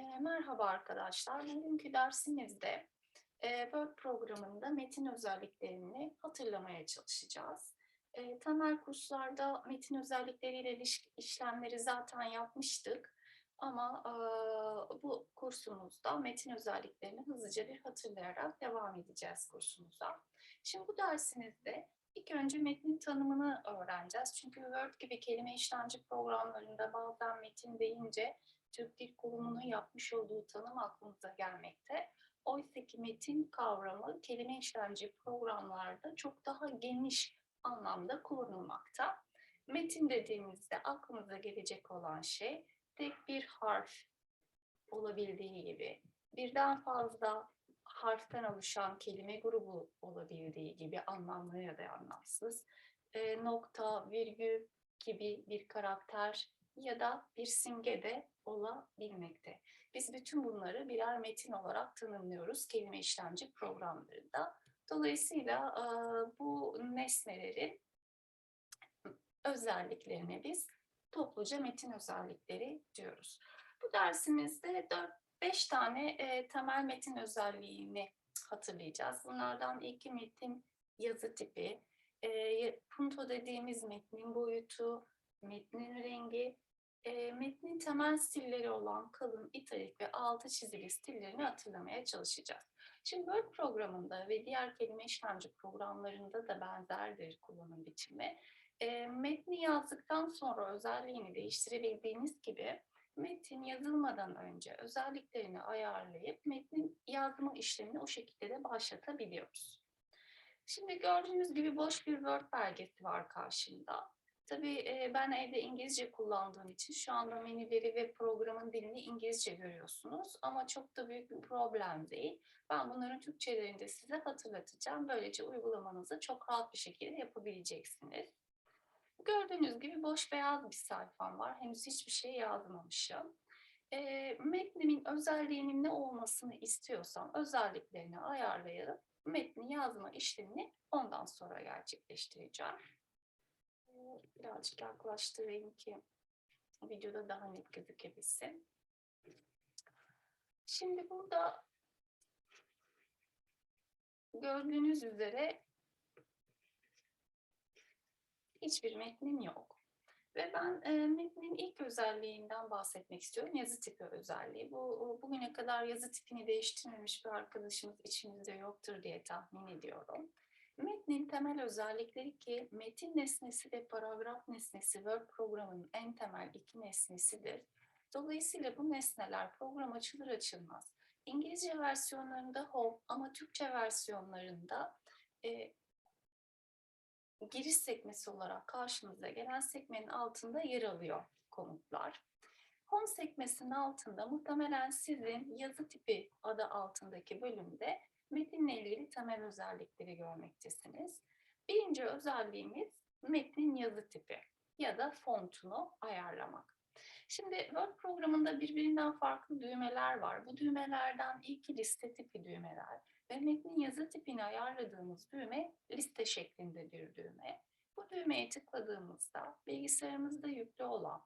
E, merhaba arkadaşlar. Bugünkü dersimizde e, Word programında metin özelliklerini hatırlamaya çalışacağız. E, temel kurslarda metin özellikleriyle ilişki işlemleri zaten yapmıştık. Ama e, bu kursumuzda metin özelliklerini hızlıca bir hatırlayarak devam edeceğiz kursumuza. Şimdi bu dersimizde ilk önce metnin tanımını öğreneceğiz. Çünkü Word gibi kelime işlemci programlarında bazen metin deyince Türk Dil Kurumu'nun yapmış olduğu tanım aklımıza gelmekte. Oysa ki metin kavramı kelime işlemci programlarda çok daha geniş anlamda kullanılmakta. Metin dediğimizde aklımıza gelecek olan şey tek bir harf olabildiği gibi birden fazla harften oluşan kelime grubu olabildiği gibi anlamlı ya da anlamsız e, nokta, virgül gibi bir karakter ya da bir simge de olabilmekte. Biz bütün bunları birer metin olarak tanımlıyoruz kelime işlemci programlarında. Dolayısıyla e, bu nesnelerin özelliklerine biz topluca metin özellikleri diyoruz. Bu dersimizde 4-5 tane e, temel metin özelliğini hatırlayacağız. Bunlardan ilki metin yazı tipi, e, punto dediğimiz metnin boyutu, metnin rengi, e, metnin temel stilleri olan kalın, italik ve altı çizili stillerini hatırlamaya çalışacağız. Şimdi Word programında ve diğer kelime işlemci programlarında da benzerdir kullanım biçimi. E, metni yazdıktan sonra özelliğini değiştirebildiğiniz gibi metin yazılmadan önce özelliklerini ayarlayıp metnin yazma işlemini o şekilde de başlatabiliyoruz. Şimdi gördüğünüz gibi boş bir Word belgesi var karşımda. Tabii ben evde İngilizce kullandığım için şu anda menüleri ve programın dilini İngilizce görüyorsunuz. Ama çok da büyük bir problem değil. Ben bunların Türkçelerini de size hatırlatacağım. Böylece uygulamanızı çok rahat bir şekilde yapabileceksiniz. Gördüğünüz gibi boş beyaz bir sayfam var. Henüz hiçbir şey yazmamışım. E, metnimin özelliğinin ne olmasını istiyorsam özelliklerini ayarlayarak metni yazma işlemini ondan sonra gerçekleştireceğim. Birazcık yaklaştırayım ki videoda daha net gözükebilsin. Şimdi burada gördüğünüz üzere hiçbir metnim yok. Ve ben e, metnin ilk özelliğinden bahsetmek istiyorum. Yazı tipi özelliği. Bu bugüne kadar yazı tipini değiştirmemiş bir arkadaşımız içimizde yoktur diye tahmin ediyorum. Metnin temel özellikleri ki metin nesnesi ve paragraf nesnesi Word programının en temel iki nesnesidir. Dolayısıyla bu nesneler program açılır açılmaz İngilizce versiyonlarında home ama Türkçe versiyonlarında e, giriş sekmesi olarak karşımıza gelen sekmenin altında yer alıyor komutlar. Home sekmesinin altında muhtemelen sizin yazı tipi adı altındaki bölümde metinle ilgili temel özellikleri görmektesiniz. Birinci özelliğimiz metnin yazı tipi ya da fontunu ayarlamak. Şimdi Word programında birbirinden farklı düğmeler var. Bu düğmelerden ilki liste tipi düğmeler ve metnin yazı tipini ayarladığımız düğme liste şeklinde bir düğme. Bu düğmeye tıkladığımızda bilgisayarımızda yüklü olan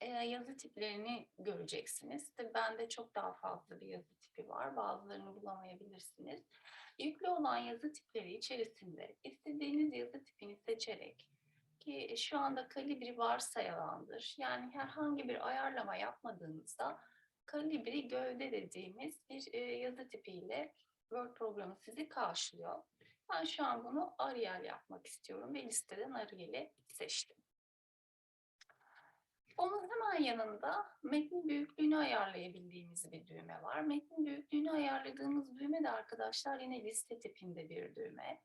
e, yazı tiplerini göreceksiniz. Tabii bende çok daha fazla bir yazı tipi var. Bazılarını bulamayabilirsiniz. Yüklü olan yazı tipleri içerisinde istediğiniz yazı tipini seçerek ki şu anda kalibri varsayılandır. Yani herhangi bir ayarlama yapmadığınızda kalibri gövde dediğimiz bir e, yazı tipiyle Word programı sizi karşılıyor. Ben şu an bunu Arial yapmak istiyorum ve listeden Arial'i seçtim. Onun hemen yanında metnin büyüklüğünü ayarlayabildiğimiz bir düğme var. Metnin büyüklüğünü ayarladığımız düğme de arkadaşlar yine liste tipinde bir düğme.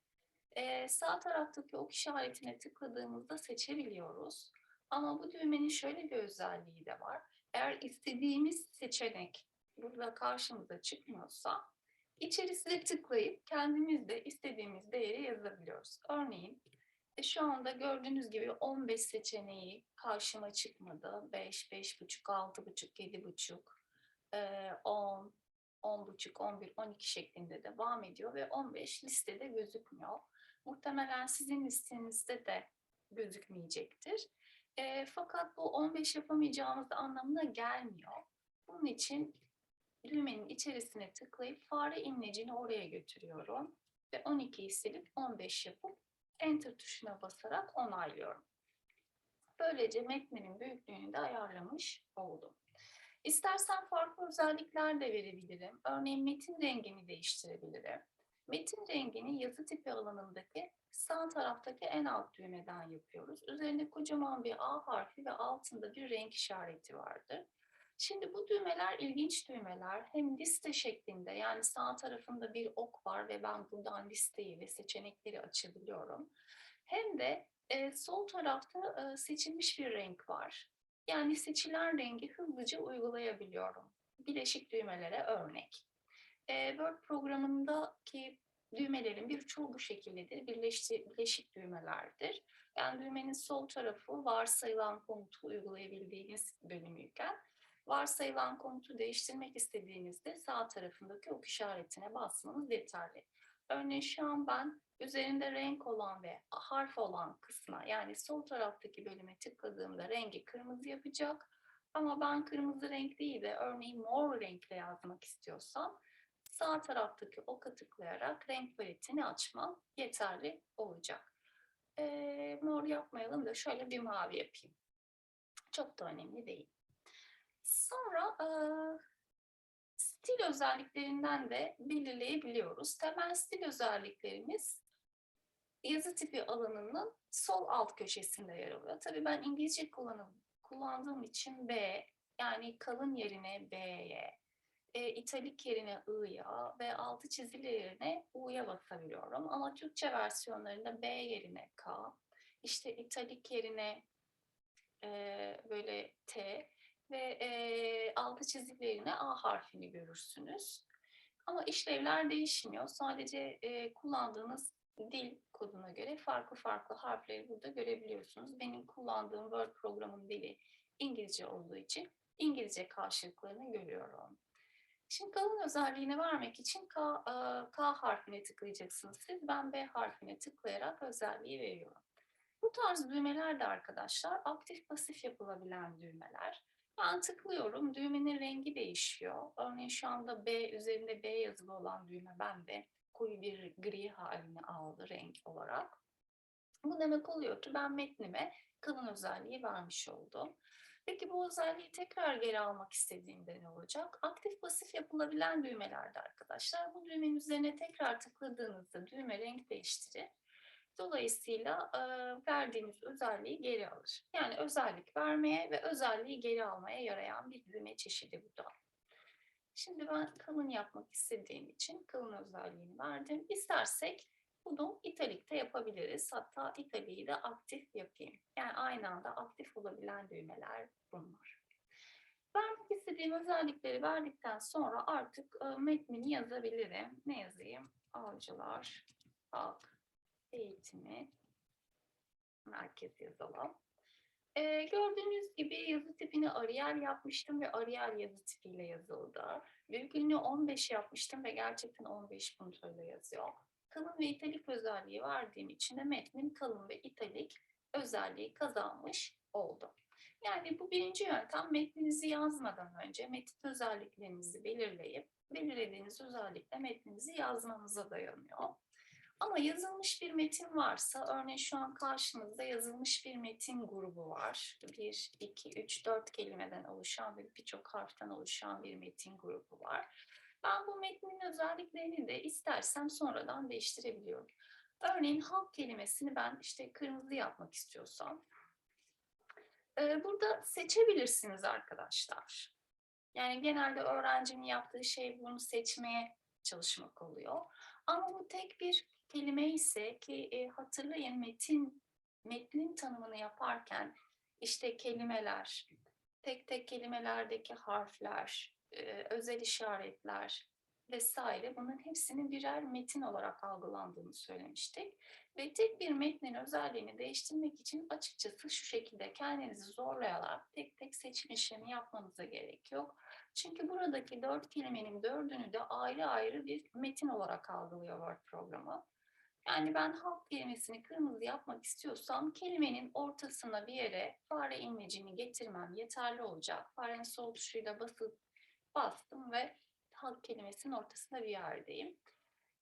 Ee, sağ taraftaki ok işaretine tıkladığımızda seçebiliyoruz. Ama bu düğmenin şöyle bir özelliği de var. Eğer istediğimiz seçenek burada karşımıza çıkmıyorsa içerisine tıklayıp kendimiz de istediğimiz değeri yazabiliyoruz. Örneğin e, şu anda gördüğünüz gibi 15 seçeneği karşıma çıkmadı. 5, 5,5, 6,5, 7,5, 10, 10,5, 11, 12 şeklinde devam ediyor ve 15 listede gözükmüyor. Muhtemelen sizin listenizde de gözükmeyecektir. E, fakat bu 15 yapamayacağımız anlamına gelmiyor. Bunun için düğmenin içerisine tıklayıp fare imlecini oraya götürüyorum. Ve 12'yi silip 15 yapıp Enter tuşuna basarak onaylıyorum. Böylece metnimin büyüklüğünü de ayarlamış oldum. İstersen farklı özellikler de verebilirim. Örneğin metin rengini değiştirebilirim. Metin rengini yazı tipi alanındaki sağ taraftaki en alt düğmeden yapıyoruz. Üzerinde kocaman bir A harfi ve altında bir renk işareti vardır. Şimdi bu düğmeler ilginç düğmeler. Hem liste şeklinde yani sağ tarafında bir ok var ve ben buradan listeyi ve seçenekleri açabiliyorum. Hem de e, sol tarafta e, seçilmiş bir renk var. Yani seçilen rengi hızlıca uygulayabiliyorum. Bileşik düğmelere örnek. E, Word programındaki düğmelerin birçoğu bu şekildedir. Birleşti, bileşik düğmelerdir. Yani düğmenin sol tarafı varsayılan komutu uygulayabildiğiniz bölümüyken varsayılan komutu değiştirmek istediğinizde sağ tarafındaki ok işaretine basmanız yeterli. Örneğin şu an ben üzerinde renk olan ve harf olan kısma yani sol taraftaki bölüme tıkladığımda rengi kırmızı yapacak. Ama ben kırmızı renk değil de örneğin mor renkle yazmak istiyorsam sağ taraftaki oka tıklayarak renk paletini açmam yeterli olacak. Ee, mor yapmayalım da şöyle bir mavi yapayım. Çok da önemli değil. Sonra e, stil özelliklerinden de belirleyebiliyoruz. Temel stil özelliklerimiz yazı tipi alanının sol alt köşesinde yer alıyor. Tabii ben İngilizce kullanım, kullandığım için B, yani kalın yerine B'ye, e, italik yerine I'ya ve altı çizili yerine U'ya basabiliyorum. Ama Türkçe versiyonlarında B yerine K, işte italik yerine e, böyle T, ve e, altı çiziklerine A harfini görürsünüz. Ama işlevler değişmiyor. Sadece e, kullandığınız dil koduna göre farklı farklı harfleri burada görebiliyorsunuz. Benim kullandığım Word programın dili İngilizce olduğu için İngilizce karşılıklarını görüyorum. Şimdi kalın özelliğini vermek için K, K harfine tıklayacaksınız siz. Ben B harfine tıklayarak özelliği veriyorum. Bu tarz düğmeler de arkadaşlar aktif pasif yapılabilen düğmeler. Ben tıklıyorum, düğmenin rengi değişiyor. Örneğin şu anda B üzerinde B yazılı olan düğme bende koyu bir gri halini aldı renk olarak. Bu demek oluyor ki ben metnime kalın özelliği vermiş oldum. Peki bu özelliği tekrar geri almak istediğimde ne olacak? Aktif pasif yapılabilen düğmelerde arkadaşlar bu düğmenin üzerine tekrar tıkladığınızda düğme renk değiştirir Dolayısıyla e, verdiğiniz özelliği geri alır. Yani özellik vermeye ve özelliği geri almaya yarayan bir düğme çeşidi bu da. Şimdi ben kalın yapmak istediğim için kalın özelliğini verdim. İstersek bunu italikte yapabiliriz. Hatta italiği de aktif yapayım. Yani aynı anda aktif olabilen düğmeler bunlar. Vermek istediğim özellikleri verdikten sonra artık metnini yazabilirim. Ne yazayım? Avcılar, halk, eğitimi merkez yazalım. Ee, gördüğünüz gibi yazı tipini Arial yapmıştım ve Arial yazı tipiyle yazıldı. Virgülünü 15 yapmıştım ve gerçekten 15 puntuyla yazıyor. Kalın ve italik özelliği verdiğim için de metnin kalın ve italik özelliği kazanmış oldu. Yani bu birinci yöntem metninizi yazmadan önce metin özelliklerinizi belirleyip belirlediğiniz özellikle metninizi yazmanıza dayanıyor. Ama yazılmış bir metin varsa, örneğin şu an karşınızda yazılmış bir metin grubu var. Bir, iki, üç, dört kelimeden oluşan ve birçok harften oluşan bir metin grubu var. Ben bu metnin özelliklerini de istersem sonradan değiştirebiliyorum. Örneğin halk kelimesini ben işte kırmızı yapmak istiyorsam, burada seçebilirsiniz arkadaşlar. Yani genelde öğrencinin yaptığı şey bunu seçmeye çalışmak oluyor. Ama bu tek bir kelime ise ki e, hatırlayın metin metnin tanımını yaparken işte kelimeler, tek tek kelimelerdeki harfler, e, özel işaretler vesaire bunun hepsinin birer metin olarak algılandığını söylemiştik. Ve tek bir metnin özelliğini değiştirmek için açıkçası şu şekilde kendinizi zorlayarak tek tek seçim işlemi yapmanıza gerek yok. Çünkü buradaki dört kelimenin dördünü de ayrı ayrı bir metin olarak algılıyor Word programı. Yani ben halk kelimesini kırmızı yapmak istiyorsam kelimenin ortasına bir yere fare imlecini getirmem yeterli olacak. Farenin sol tuşuyla basıp bastım ve halk kelimesinin ortasında bir yerdeyim.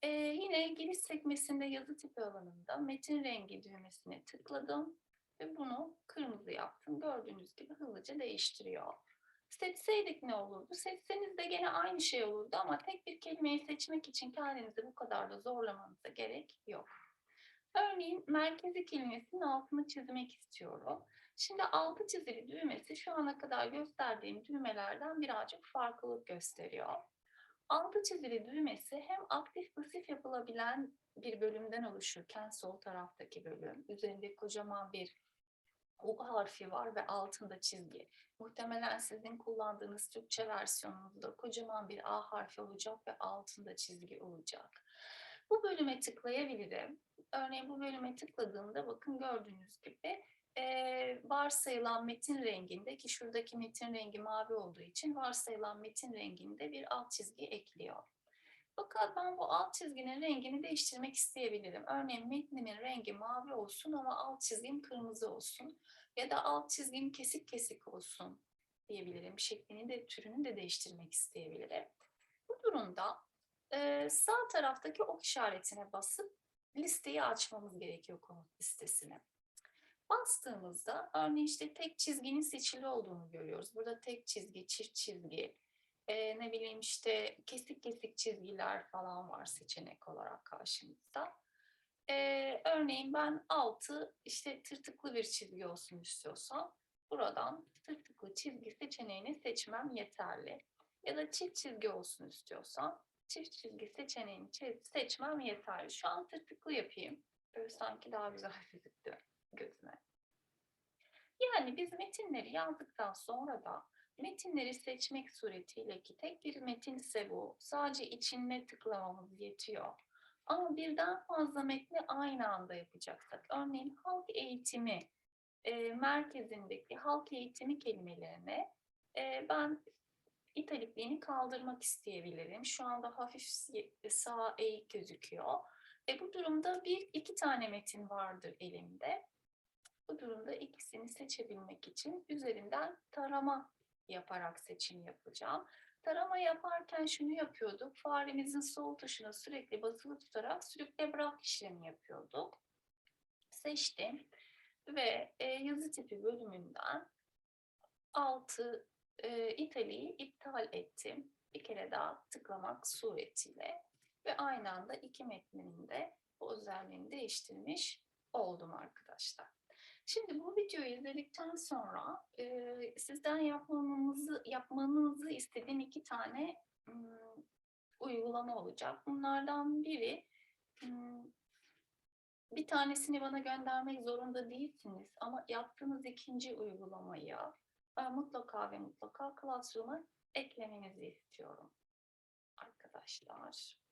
Ee, yine giriş sekmesinde yazı tipi alanında metin rengi düğmesine tıkladım ve bunu kırmızı yaptım. Gördüğünüz gibi hızlıca değiştiriyor. Seçseydik ne olurdu? Seçseniz de gene aynı şey olurdu ama tek bir kelimeyi seçmek için kendinizi bu kadar da zorlamanıza gerek yok. Örneğin merkezi kelimesinin altını çizmek istiyorum. Şimdi altı çizili düğmesi şu ana kadar gösterdiğim düğmelerden birazcık farklılık gösteriyor. Altı çizili düğmesi hem aktif pasif yapılabilen bir bölümden oluşurken sol taraftaki bölüm üzerinde kocaman bir U harfi var ve altında çizgi. Muhtemelen sizin kullandığınız Türkçe versiyonunda kocaman bir A harfi olacak ve altında çizgi olacak. Bu bölüme tıklayabilirim. Örneğin bu bölüme tıkladığımda bakın gördüğünüz gibi e, varsayılan metin renginde ki şuradaki metin rengi mavi olduğu için varsayılan metin renginde bir alt çizgi ekliyor. Fakat ben bu alt çizginin rengini değiştirmek isteyebilirim. Örneğin metnimin rengi mavi olsun ama alt çizgim kırmızı olsun. Ya da alt çizgim kesik kesik olsun diyebilirim. Şeklini de türünü de değiştirmek isteyebilirim. Bu durumda e, sağ taraftaki ok işaretine basıp listeyi açmamız gerekiyor komut listesine. Bastığımızda örneğin işte tek çizginin seçili olduğunu görüyoruz. Burada tek çizgi, çift çizgi, e, ne bileyim işte kesik kesik çizgiler falan var seçenek olarak karşımızda. E, örneğin ben altı işte tırtıklı bir çizgi olsun istiyorsam buradan tırtıklı çizgi seçeneğini seçmem yeterli. Ya da çift çizgi olsun istiyorsam çift çizgi seçeneğini seçmem yeterli. Şu an tırtıklı yapayım. Böyle sanki daha güzel gözüktü gözüme. Yani biz metinleri yazdıktan sonra da metinleri seçmek suretiyle ki tek bir metinse bu sadece içine tıklamamız yetiyor. Ama birden fazla metni aynı anda yapacaksak, örneğin halk eğitimi e, merkezindeki halk eğitimi kelimelerine e, ben italikliğini kaldırmak isteyebilirim. Şu anda hafif sağ eğik gözüküyor. E, bu durumda bir iki tane metin vardır elimde. Bu durumda ikisini seçebilmek için üzerinden tarama yaparak seçim yapacağım. Tarama yaparken şunu yapıyorduk. Faremizin sol tuşuna sürekli basılı tutarak sürükle bırak işlemi yapıyorduk. Seçtim ve e, yazı tipi bölümünden altı e, italiği iptal ettim. Bir kere daha tıklamak suretiyle ve aynı anda iki metninin de bu özelliğini değiştirmiş oldum arkadaşlar. Şimdi bu videoyu izledikten sonra e, sizden yapmanızı, yapmanızı istediğim iki tane ım, uygulama olacak. Bunlardan biri ım, bir tanesini bana göndermek zorunda değilsiniz ama yaptığınız ikinci uygulamayı e, mutlaka ve mutlaka Classroom'a eklemenizi istiyorum arkadaşlar.